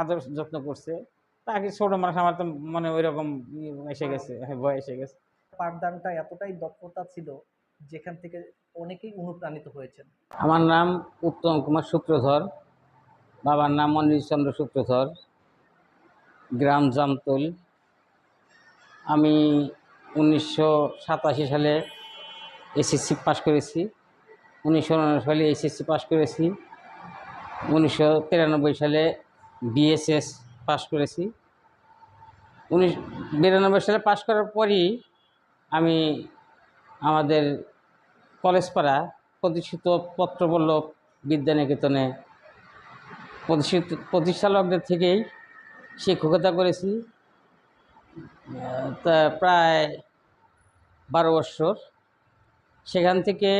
আদর যত্ন করছে। তাকে ছোট মানুষ আমার তো মনে ওই রকম এসে গেছে হ্যাঁ ভয় এসে গেছে। পাঠদানটা এতটাই দক্ষতা ছিল যেখান থেকে অনেকেই অনুপ্রাণিত হয়েছেন। আমার নাম উত্তম কুমার সূত্রধর বাবার নাম মনির চন্দ্র সূত্রধর গ্রাম জামতুল। আমি উনিশশো সাতাশি সালে এসএসসি পাশ করেছি উনিশশো সালে এসএসসি পাশ করেছি উনিশশো তিরানব্বই সালে বিএসএস পাশ করেছি। উনিশ বিরানব্বই সালে পাশ করার পরই আমি আমাদের কলেজপাড়া প্রতিষ্ঠিত পত্রবল্লভ বিদ্যানিকেতনে প্রতিষ্ঠিত প্রতিষ্ঠালকদের থেকেই শিক্ষকতা করেছি। তা প্রায় বারো বৎসর সেখান থেকে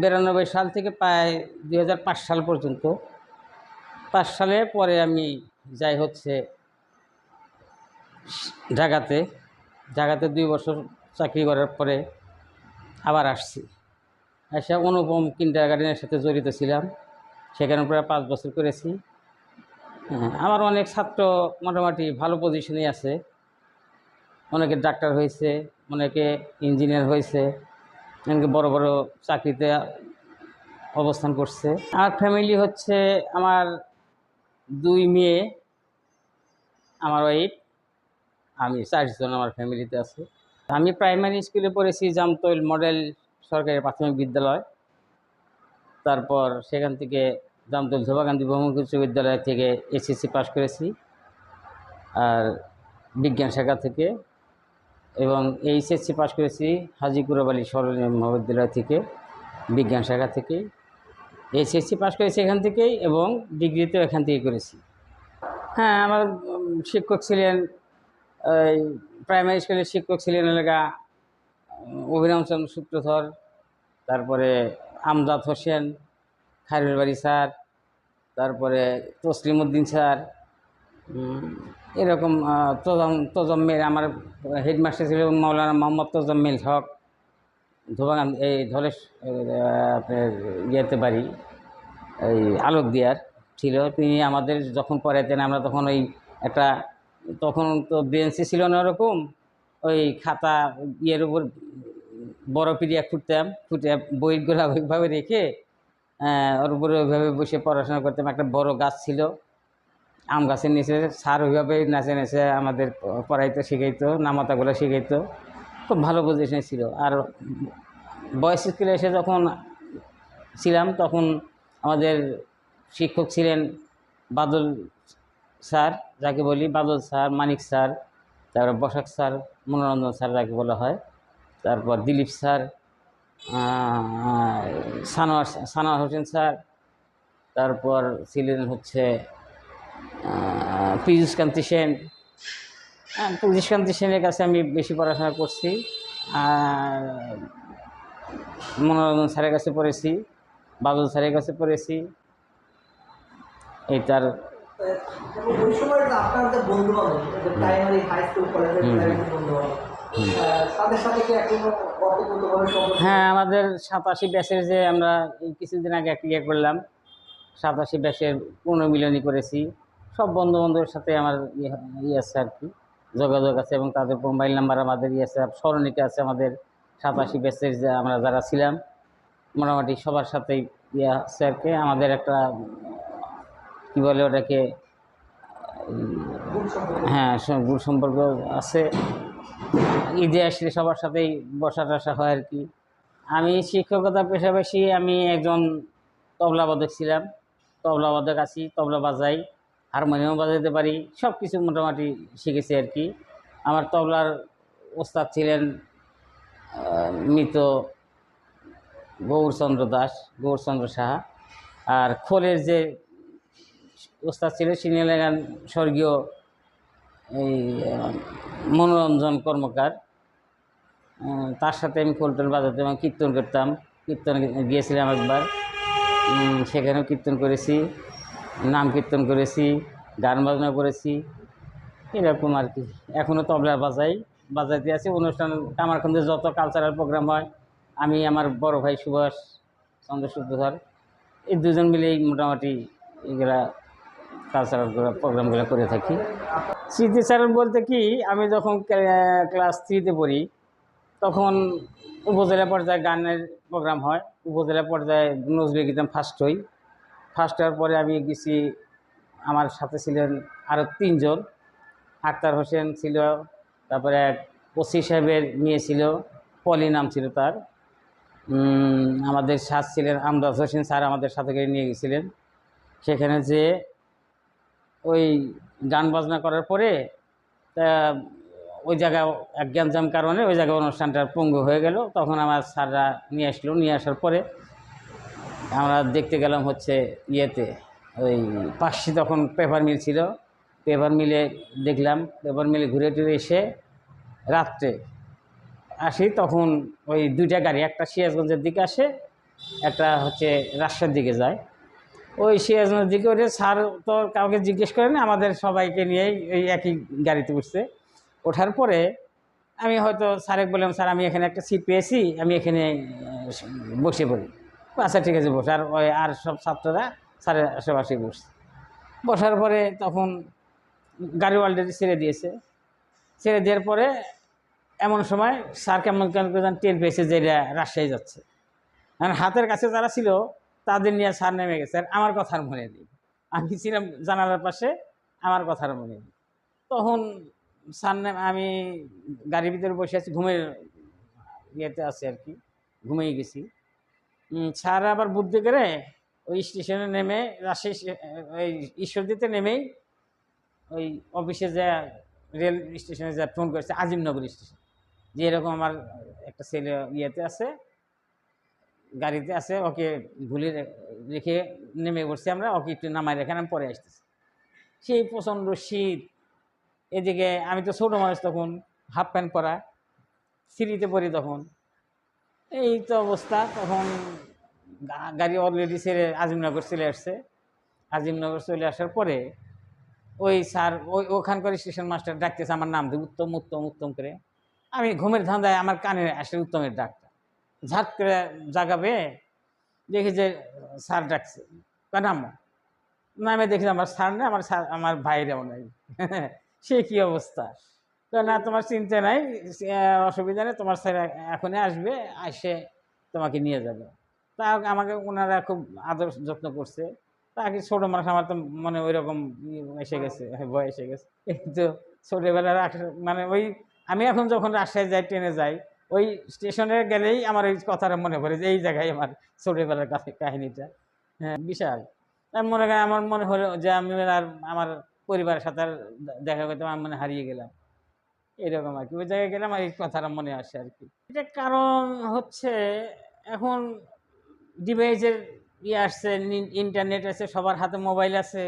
বিরানব্বই সাল থেকে প্রায় দু হাজার পাঁচ সাল পর্যন্ত পাঁচ সালে পরে আমি যাই হচ্ছে ঢাকাতে। ঢাকাতে দুই বছর চাকরি করার পরে আবার আসছি। এসে অনুপম কিন্ডার গার্ডেনের সাথে জড়িত ছিলাম। সেখানে প্রায় পাঁচ বছর করেছি। হ্যাঁ, আমার অনেক ছাত্র মোটামুটি ভালো পজিশনেই আছে। অনেকে ডাক্তার হয়েছে অনেকে ইঞ্জিনিয়ার হয়েছে অনেকে বড় বড় চাকরিতে অবস্থান করছে। আমার ফ্যামিলি হচ্ছে আমার দুই মেয়ে, আমার ওয়াইফ আমি চারজন আমার ফ্যামিলিতে আছে। আমি প্রাইমারি স্কুলে পড়েছি জামতৈল মডেল সরকারি প্রাথমিক বিদ্যালয়। তারপর সেখান থেকে জামতৈল ধোবাকান্দি বহুমুখী উচ্চ বিদ্যালয় থেকে এসএসসি পাশ করেছি, আর বিজ্ঞান শাখা থেকে। এবং এইচএসসি পাশ করেছি হাজিকুরাব আলী মহাবিদ্যালয় থেকে, বিজ্ঞান শাখা থেকে। এইচএসসি পাশ করেছি এখান থেকেই এবং ডিগ্রিতেও এখান থেকেই করেছি। হ্যাঁ আমার শিক্ষক ছিলেন, এই প্রাইমারি স্কুলের শিক্ষক ছিলেন এলাকা, অভিরাম চন্দ্র সূত্রধর, তারপরে আমজাদ হোসেন, খায়রুল বাড়ি স্যার, তারপরে তসলিম উদ্দিন স্যার এরকম তোজম তোজম্মেল আমার হেডমাস্টার ছিল মৌলানা মোহাম্মদ তোজম্মেল হক ধোবাগান এই আপনার ইয়েতে বাড়ি, এই আলোক দিয়ার ছিল। তিনি আমাদের যখন পড়াতেন, আমরা তখন ওই একটা, তখন তো বেঞ্চি ছিল না ওরকম, ওই খাতা ইয়ের উপর বড় পিরিয়া খুঁড়তাম খুঁটে বইগুলো ওইভাবে রেখে ওর উপরে ওইভাবে বসে পড়াশোনা করতাম। একটা বড় গাছ ছিল, আম গাছের নিচে স্যার ওইভাবে নাচে নেচে আমাদের পড়াইতো, শিখাইতো, নামাতাগুলো শিখাইতো। খুব ভালো পজিশনে ছিল। আর বয়স স্কুলে এসে যখন ছিলাম, তখন আমাদের শিক্ষক ছিলেন বাদল স্যার, যাকে বলি বাদল স্যার, মানিক স্যার, তারপরে বসাক স্যার, মনোরঞ্জন স্যার যাকে বলা হয়, তারপর দিলীপ স্যার সানোয়ার সানোয়ার হোসেন স্যার, তারপর ছিলেন হচ্ছে পীযুষ কান্তি সেন হ্যাঁ পীযুষ কান্তি সেনের কাছে আমি বেশি পড়াশোনা করছি আর মনোরঞ্জন স্যারের কাছে পড়েছি বাদল স্যারের কাছে পড়েছি। এই তার ওই সময় আপনার যে বন্ধু বান্ধব প্রাইমারি হাই স্কুল কলেজের হুম, হুম। বন্ধু তাদের সাথে কি এখনও হ্যাঁ আমাদের সাতাশি ব্যাচের যে আমরা এই কিছুদিন আগে একটা ইয়ে করলাম সাতাশি ব্যাচের পুনর্মিলনী করেছি সব বন্ধু বান্ধবের সাথে আমার ইয়ে ইয়ে আছে আর কি। যোগাযোগ আছে এবং তাদের মোবাইল নাম্বার আমাদের ইয়ে আছে স্মরণিকা আছে আমাদের সাতাশি ব্যাচের যে আমরা যারা ছিলাম। মোটামুটি সবার সাথেই ইয়ে আছে আর কি। আমাদের একটা, কী বলে ওটাকে হ্যাঁ গুণ সম্পর্ক আছে। ঈদে আসলে সবার সাথেই বসা টসা হয় আর কি। আমি শিক্ষকতার পেশাপাশি, আমি একজন তবলাবাদক ছিলাম। তবলাবাদক আছি, তবলা বাজাই। হারমোনিয়াম বাজাতে পারি সব কিছু মোটামুটি শিখেছি আর কি। আমার তবলার ওস্তাদ ছিলেন মৃত গৌরচন্দ্র দাস, গৌরচন্দ্র সাহা। আর খোলের যে ওস্তাদ তিনি হলেন স্বর্গীয় এই মনোরঞ্জন কর্মকার তার সাথে আমি খোলটোল বাজাতে এবং কীর্তন করতাম। কীর্তন গিয়েছিলাম একবার সেখানেও কীর্তন করেছি। নাম কীর্তন করেছি, গান বাজনা করেছি, এরকম আর কি। এখনও তবলা বাজাই, বাজাইতে আছি। অনুষ্ঠান কামারখন্দে যত কালচারাল প্রোগ্রাম হয়, আমি আমার বড় ভাই সুভাষ চন্দ্র সূত্রধর এই দুজন মিলেই মোটামুটি এগুলা কালচারাল প্রোগ্রামগুলো করে থাকি। স্মৃতিচারণ বলতে কি, আমি যখন ক্লাস থ্রিতে পড়ি, তখন উপজেলা পর্যায়ে গানের প্রোগ্রাম হয়। উপজেলা পর্যায়ে নজরুল গীতাম ফার্স্ট হই। ফার্স্ট হওয়ার পরে আমি গেছি, আমার সাথে ছিলেন আরও তিনজন। আক্তার হোসেন ছিল, তারপরে এক ওসি সাহেবের মেয়ে ছিল, পলি নাম ছিল তার। আমাদের সাথ ছিলেন আমদাদ হোসেন স্যার আমাদের সাথে করে নিয়ে গেছিলেন। সেখানে যে ওই গান বাজনা করার পরে, তা ওই জায়গা এক গ্যাঞ্জাম কারণে ওই জায়গায় অনুষ্ঠানটা পঙ্গু হয়ে গেল। তখন আমার স্যাররা নিয়ে আসলো। নিয়ে আসার পরে আমরা দেখতে গেলাম হচ্ছে ইয়েতে, ওই পাশে তখন পেপার মিল ছিল। পেপার মিলে দেখলাম পেপার মিলে ঘুরে টুরে এসে রাত্রে আসি, তখন ওই দুইটা গাড়ি, একটা সিরাজগঞ্জের দিকে আসে, একটা হচ্ছে রাজশাহীর দিকে যায়। ওই সিরাজগঞ্জের দিকে ওঠে স্যার তো কাউকে জিজ্ঞেস করেনি, আমাদের সবাইকে নিয়েই ওই একই গাড়িতে উঠছে। ওঠার পরে আমি হয়তো স্যারে বললাম, স্যার, আমি এখানে একটা সিট পেয়েছি, আমি এখানে বসে পড়ি। আচ্ছা ঠিক আছে, বসে। আর ওই আর সব ছাত্ররা স্যারের আশেপাশে বসছে। বসার পরে তখন গাড়ি অলরেডি ছেড়ে দিয়েছে। ছেড়ে দেওয়ার পরে এমন সময় স্যার কেমন কেমন করে টের পেয়েছে যে রাজশাহী যাচ্ছে। কারণ হাতের কাছে যারা ছিল, তাদের নিয়ে স্যার নেমে গেছে। আর আমার কথার মনে নেই। আমি ছিলাম জানালার পাশে, আমার কথার মনে নেই। তখন স্যার আমি গাড়ির ভিতরে বসে আছি, ঘুমের ইয়েতে আছে আর কি। ঘুমিয়ে গেছি। উম, স্যার আবার বুদ্ধি করে ওই স্টেশনে নেমে রাজশাহী ওই ঈশ্বরদীতে নেমেই ওই অফিসে যা রেল স্টেশনে যা ফোন করেছে আজিমনগর স্টেশন। যে এরকম আমার একটা ছেলে ইয়েতে আছে গাড়িতে আছে ওকে ভুলে রেখে নেমে পড়ছি আমরা ওকে একটু নামাই রেখে আমি পরে আসতেছি। সেই প্রচণ্ড শীত এদিকে আমি তো ছোটো মানুষ তখন হাফ প্যান্ট পরা সিঁড়িতে পড়ি তখন। এই তো অবস্থা, তখন গাড়ি অলরেডি ছেড়ে আজিমনগর চলে আসছে। আজিমনগর চলে আসার পরে ওই স্যার, ওই ওখানকার স্টেশন মাস্টার ডাকতেছে আমার নাম দিয়ে, উত্তম উত্তম উত্তম করে। আমি ঘুমের ধান্দায় আমার কানে আসে উত্তমের ডাকটা। ঝাট করে জাগাবে, দেখি যে স্যার ডাকছে। নামো। নামে দেখি আমার স্যার নেই, আমার স্যার, আমার ভাইরাও নাই। সে কি অবস্থা? না, তোমার চিন্তা নাই অসুবিধা নেই, তোমার স্যার এখনই আসবে এসে তোমাকে নিয়ে যাবে। তা আমাকে ওনারা খুব আদর যত্ন করছে। তাকে ছোটো মানুষ, আমার তো মনে ওই রকম এসে গেছে ভয় এসে গেছে। কিন্তু ছোটোবেলার মানে ওই, আমি এখন যখন রাজশাহী যাই, ট্রেনে যাই, ওই স্টেশনে গেলেই আমার ওই কথাটা মনে পড়ে যে, এই জায়গায় আমার ছোটোবেলার কাহিনীটা। হ্যাঁ বিশাল। মনে করি আমার মনে হলো যে, আমি আর আমার পরিবারের সাথে আর দেখা করতে আমি মনে হারিয়ে গেলাম। এরকম আর কি ওই জায়গায় গেলাম আর এই কথাটা মনে আসে আর কি এটা কারণ হচ্ছে এখন ডিভাইসের ইয়ে আসছে ইন্টারনেট আছে, সবার হাতে মোবাইল আছে।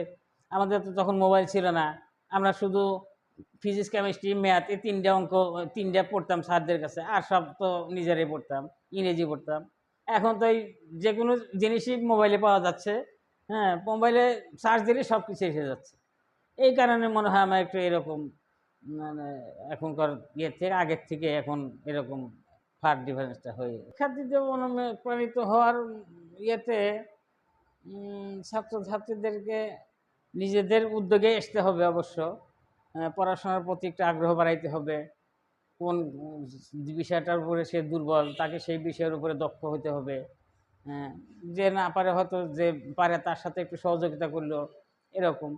আমাদের তো তখন মোবাইল ছিল না। আমরা শুধু ফিজিক্স কেমিস্ট্রি ম্যাথ এই তিনটা অঙ্ক, তিনটা পড়তাম স্যারদের কাছে। আর সব তো নিজেরাই পড়তাম, ইংরেজি পড়তাম। এখন তো এই যে কোনো জিনিসই মোবাইলে পাওয়া যাচ্ছে। হ্যাঁ মোবাইলে সার্চ দিলে সব কিছু এসে যাচ্ছে। এই কারণে মনে হয় আমার একটু এরকম মানে এখনকার ইয়ের থেকে, আগের থেকে এখন এরকম ফার ডিফারেন্সটা হয়ে শিক্ষার্থীদের অনুপ্রাণিত হওয়ার ইয়েতে ছাত্রছাত্রীদেরকে নিজেদের উদ্যোগে আসতে হবে অবশ্য। পড়াশোনার প্রতি একটু আগ্রহ বাড়াইতে হবে। কোন বিষয়টার উপরে সে দুর্বল, তাকে সেই বিষয়ের উপরে দক্ষ হতে হবে। যে না পারে হয়তো যে পারে তার সাথে একটু সহযোগিতা করল এরকম।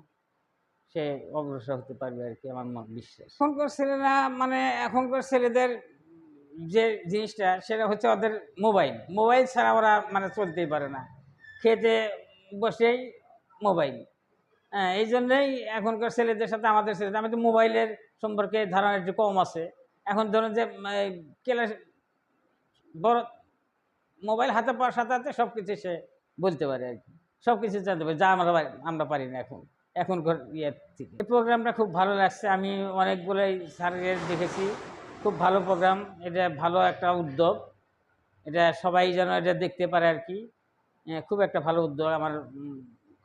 সে অগ্রসর হতে পারবে আর কি আমার বিশ্বাস। এখনকার ছেলেরা মানে এখনকার ছেলেদের যে জিনিসটা, সেটা হচ্ছে ওদের মোবাইল। মোবাইল ছাড়া ওরা মানে চলতেই পারে না। খেতে বসেই মোবাইল। হ্যাঁ এই জন্যই এখনকার ছেলেদের সাথে আমাদের ছেলেদের আমি তো মোবাইলের সম্পর্কে ধারণা একটু কম আছে। এখন ধরুন যে ক্লাস বড় মোবাইল হাতে পাওয়ার সাথে সাথে সব কিছু সে বলতে পারে আর কি সব কিছু জানতে পারে, যা আমরা আমরা পারি না এখন। এখনকার ইয়ে থেকে এই প্রোগ্রামটা খুব ভালো লাগছে। আমি অনেকগুলোই স্যারের দেখেছি। খুব ভালো প্রোগ্রাম। এটা ভালো একটা উদ্যোগ। এটা সবাই যেন এটা দেখতে পারে আর কি। খুব একটা ভালো উদ্যোগ। আমার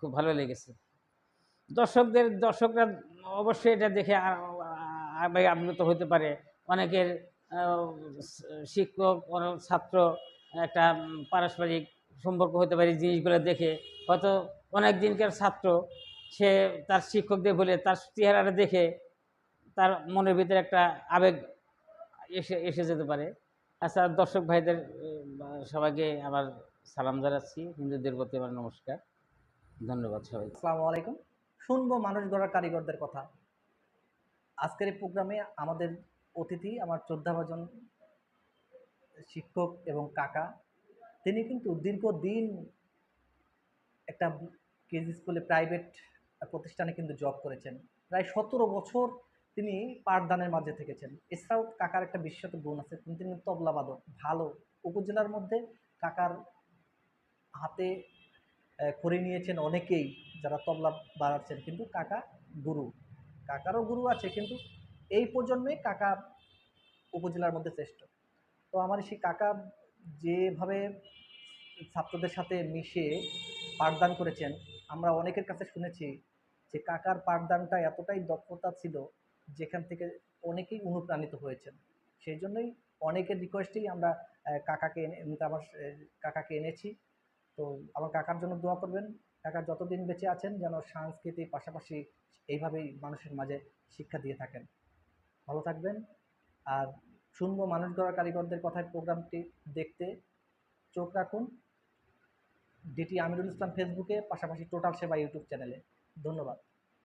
খুব ভালো লেগেছে। দর্শকদের, দর্শকরা অবশ্যই এটা দেখে আ- আ- আপ্লুত হতে পারে। অনেকের শিক্ষক ছাত্র, একটা পারস্পরিক সম্পর্ক হতে পারে। জিনিসগুলো দেখে। হয়তো অনেক দিনকার ছাত্র সে তার শিক্ষকদের বলে, তার চেহারাটা দেখে তার মনের ভিতরে একটা আবেগ এসে এসে যেতে পারে। আচ্ছা দর্শক ভাইদের সবাইকে আবার সালাম জানাচ্ছি। হিন্দুদের প্রতি আমার নমস্কার। ধন্যবাদ সবাই আসসালামু আলাইকুম। শুনব মানুষ গড়ার কারিগরদের কথা। আজকের এই প্রোগ্রামে আমাদের অতিথি, আমার শ্রদ্ধাভাজন শিক্ষক এবং কাকা, তিনি কিন্তু দীর্ঘদিন একটা কেজি স্কুলে প্রাইভেট প্রতিষ্ঠানে কিন্তু জব করেছেন। প্রায় সতেরো বছর তিনি পাঠদানের মাঝে থেকেছেন। এছাড়াও কাকার একটা বিশেষত গুণ আছে, তিনি তিনি তবলাবাদক ভালো। উপজেলার মধ্যে কাকার হাতে করে নিয়েছেন অনেকেই যারা তবলা বাড়াচ্ছেন কিন্তু কাকা গুরু। কাকারও গুরু আছে, কিন্তু এই প্রজন্মে কাকা উপজেলার মধ্যে শ্রেষ্ঠ। তো আমার সেই কাকা যেভাবে ছাত্রদের সাথে মিশে পাঠদান করেছেন, আমরা অনেকের কাছে শুনেছি যে কাকার পাঠদানটা এতটাই দক্ষতা ছিল যেখান থেকে অনেকেই অনুপ্রাণিত হয়েছেন। সেই জন্যই অনেকের রিকোয়েস্টেই আমরা কাকাকে এনে আমার কাকাকে এনেছি। তো আমার কাকার জন্য দোয়া করবেন। কাকা যতদিন বেঁচে আছেন যেন সংস্কৃতির পাশাপাশি এইভাবেই মানুষের মাঝে শিক্ষা দিয়ে থাকেন। ভালো থাকবেন। আর শুনব মানুষ গড়া কারিগরদের কথায় প্রোগ্রামটি দেখতে। চোখ রাখুন। ডিটি আমিরুল ইসলাম ফেসবুকে পাশাপাশি টোটাল সেবা ইউটিউব চ্যানেলে ধন্যবাদ।